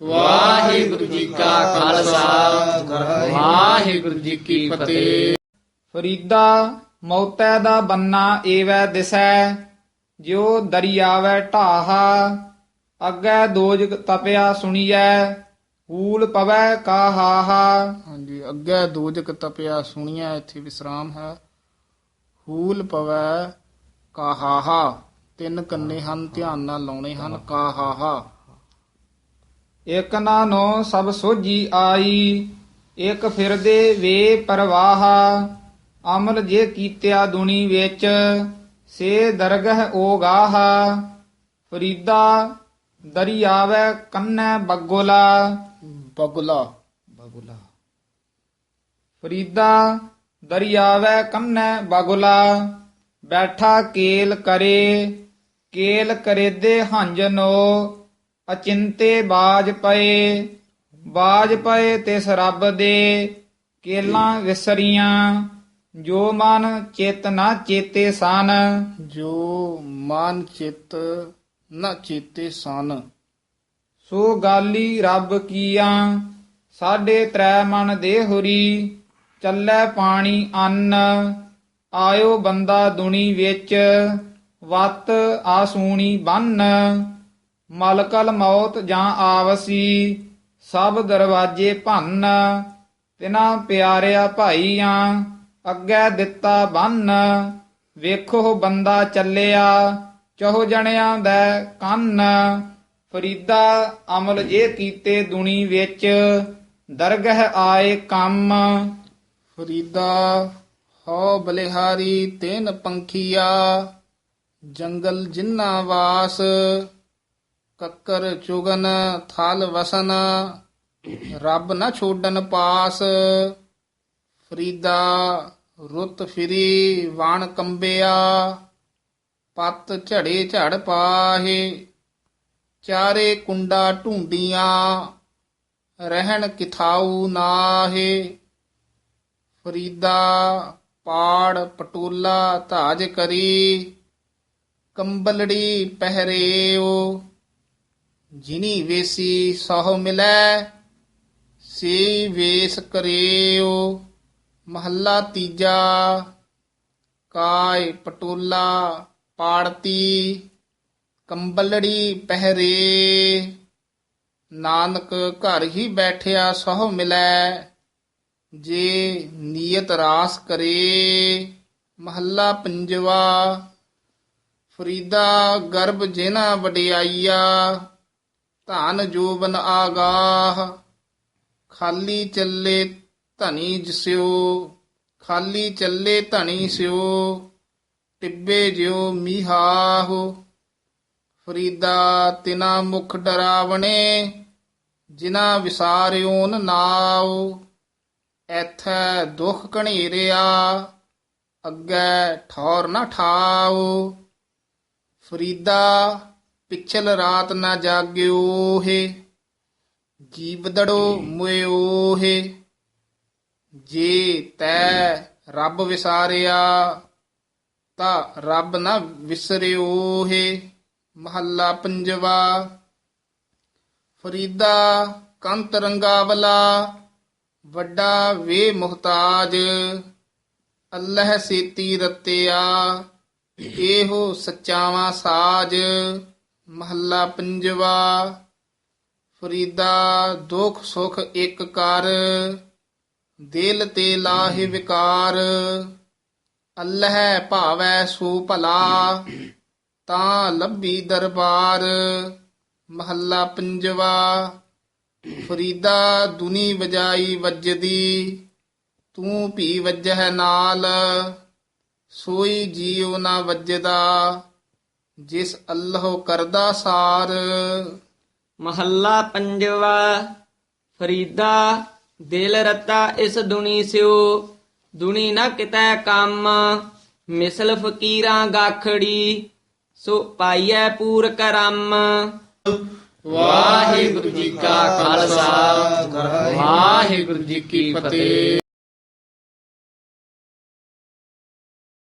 ਵਾਹਿਗੁਰੂ ਜੀ ਕਾ ਖਾਲਸਾ। ਵਾਹਿਗੁਰੂ ਜੀ ਕੀ ਫਤਿਹ। ਫਰੀਦਾ ਮੌਤੈ ਦਾ ਬੰਨਾ ਏਵੈ ਦਿਸੈ ਜਿਉ ਦਰਿਆਵੈ ਢਾਹਾ। ਅੱਗੇ ਦੋਜਕ ਤਪਿਆ ਸੁਣੀਐ ਹੂਲ ਪਵੈ ਕਾਹਾਹਾ ਹਾਂਜੀ ਅੱਗੇ ਦੋਜਕ ਤਪਿਆ ਸੁਣੀਆ ਇੱਥੇ ਵਿਸਰਾਮ ਹੈ। ਹੂਲ ਪਵੈ ਕਾਹਾਹਾ ਤਿੰਨ ਕੰਨੇ ਹਨ ਧਿਆਨ ਨਾਲ ਲਾਉਣੇ ਹਨ ਕਾਹਾਹਾ ਇਕ ਨਾਨੋ ਸਭ ਸੋਜੀ ਆਈ ਇਕ ਫਿਰਦੇ ਵੇ ਪਰਵਾਹਾ ਅਮਲ ਜੇ ਕੀਤਿਆ ਦੁਨੀ ਵਿੱਚ ਸੇ ਦਰਗਹ ਓਗਾਹਾ ਫਰੀਦਾ ਦਰਿਆਵੈ ਕੰਨੈ ਬਗੋਲਾ। ਬਗੁਲਾ। ਬਗੁਲਾ। ਫਰੀਦਾ ਦਰਿਆਵੈ ਕੰਨੈ ਬਗੁਲਾ ਬੈਠਾ ਕੇਲ ਕਰੇ ਕੇਲ ਕਰੇਦੇ ਹੰਜਨੋ ਅਚਿੰਤੇ ਬਾਜ ਪਏ ਬਾਜ ਪਏ ਤਿਸ ਰੱਬ ਦੇ ਕੇਲਾਂ ਵਿਸਰੀਆਂ ਜੋ ਮਨ ਚਿਤ ਨਾ ਚੇਤੇ ਸਨ। ਜੋ ਮਨ ਚਿਤ ਨ ਚੇਤੇ ਸਨ। ਸੋ ਗਾਲੀ ਰੱਬ ਕੀਆਂ ਸਾਢੇ ਤ੍ਰੈ ਮਨ ਦੇ ਹੁਰੀ ਚੱਲੇ ਪਾਣੀ ਅੰਨ। ਆਇਓ ਬੰਦਾ ਦੁਨੀ ਵਿੱਚ ਵਤ ਆਸੂਣੀ ਬੰਨ। ਮਲਕਲ ਮੌਤ ਜਾਂ ਆਵਸੀ, ਸਭ ਦਰਵਾਜੇ ਭੰਨ, ਤਿਨਾ ਪਿਆਰਿਆ ਭਾਈਆਂ, ਅੱਗੇ ਦਿੱਤਾ ਬੰਨ, ਵੇਖੋ ਬੰਦਾ ਚੱਲਿਆ, ਚਹੁ ਜਣਿਆਂ ਦਾ ਕੰਨ, ਫਰੀਦਾ ਅਮਲ ਜੇ ਕੀਤੇ ਦੁਨੀ ਵਿੱਚ, ਦਰਗਹ ਆਏ ਕੰਮ। ਫਰੀਦਾ ਹੋ ਬਲਿਹਾਰੀ ਤੈਨ ਪੰਖੀਆ, ਜੰਗਲ ਜਿੰਨਾ ਵਾਸ ਕੱਕਰ ਚੁਗਨ ਥਲ ਵਸਨ, ਰੱਬ ਨਾ ਛੋਡਨ ਪਾਸ। ਫਰੀਦਾ ਰੁੱਤ ਫਿਰੀ ਵਾਣ ਕੰਬਿਆ, ਪੱਤ ਝੜੇ ਝੜ ਪਾਹੇ। ਚਾਰੇ ਕੁੰਡਾ ਢੂੰਡੀਆਂ, ਰਹਿਣ ਕਿਥਾਊ ਨਾਹੇ। ਫਰੀਦਾ ਪਾੜ ਪਟੋਲਾ ਧਾਜ ਕਰੀ, ਕੰਬਲੜੀ ਪਹਿਰੇਓ। ਜਿਨੀ ਵੇਸੀ ਸਹੁ ਮਿਲੈ, ਸੇ ਵੇਸ ਕਰਿਓ ਮਹੱਲਾ ਤੀਜਾ, ਕਾਇ ਪਟੋਲਾ, ਪਾੜਤੀ, ਕੰਬਲੜੀ ਪਹਿਰੇ, ਨਾਨਕ ਘਰ ਹੀ ਬੈਠਿਆ ਸਹੁ ਮਿਲੈ, ਜੇ ਨੀਅਤ ਰਾਸ ਕਰੇ, ਮਹੱਲਾ ਪੰਜਵਾ, ਫਰੀਦਾ ਗਰਭ ਜਿਨਾ ਵਡਿਆਈਆ ਧਨ ਜੋਬਨ ਆਗਾਹ, ਖਾਲੀ ਚੱਲੇ ਧਨੀ ਜਿਸਿਓ, ਖਾਲੀ ਚੱਲੇ ਧਨੀ ਸਿਓ, ਟਿੱਬੇ ਜਿਉ ਮੀਹਾਹੋ, ਫਰੀਦਾ ਤਿਨਾ ਮੁਖ ਡਰਾਵਣੇ, ਜਿਨਾ ਵਿਸਾਰਿਓਨ ਨਾਉ, ਐਥੈ ਦੁਖ ਘਣੇਰਿਆ, ਅੱਗੇ ਠੌਰ ਨਾ ਠਾਉ, ਫਰੀਦਾ ਪਿਛਲ ਰਾਤ ਨਾ ਜਾਗਿਓ ਹੈ ਜੀਵਦੜੋ ਮੁਇਓ ਹੈ। ਜੇ ਤੈ ਰੱਬ ਵਿਸਾਰਿਆ, ਤਾਂ ਰੱਬ ਨਾ ਵਿਸਰਿਓ ਹੈ। ਮਹੱਲਾ ਪੰਜਵਾ, ਫਰੀਦਾ ਕੰਤ ਰੰਗਾਵਲਾ, ਵੱਡਾ ਵੇ ਮੁਹਤਾਜ, ਅੱਲਾਹ ਸੇਤੀ ਰਤਿਆ, ਇਹੋ ਸੱਚਾਵਾ ਸਾਜ। ਮਹੱਲਾ ਪੰਜਵਾ, ਫਰੀਦਾ, ਦੁਖ ਸੁਖ ਇੱਕ ਕਰ, ਦਿਲ ਤੇ ਲਾਹੇ ਵਿਕਾਰ। ਅੱਲਾਹ ਭਾਵੈ ਸੋ ਭਲਾ, ਤਾਂ ਲੱਭੀ ਦਰਬਾਰ। ਮਹੱਲਾ ਪੰਜਵਾ, ਫਰੀਦਾ, ਦੁਨੀ ਵਜਾਈ ਵੱਜਦੀ, ਤੂੰ ਭੀ ਵੱਜਹਿ ਨਾਲ, ਸੋਈ ਜੀਉ ਨਾ ਵੱਜਦਾ। ਜਿਸ ਅੱਲਾਹ ਕਰਦਾ ਸਾਰ। ਮਹੱਲਾ ਪੰਜਵਾ ਫਰੀਦਾ ਦਿਲ ਰਤਾ ਇਸ ਦੁਨੀ ਸਿਓ ਦੁਨੀ ਨਾ ਕਿਤੈ ਕੰਮ ਮਿਸਲ ਫਕੀਰਾਂ ਗਾਖੜੀ ਸੋ ਪਾਈਐ ਪੂਰ ਕਰਮ ਵਾਹਿਗੁਰੂ ਜੀ ਕਾ ਖਾਲਸਾ ਵਾਹਿਗੁਰੂ ਜੀ ਕੀ ਫਤਿਹ।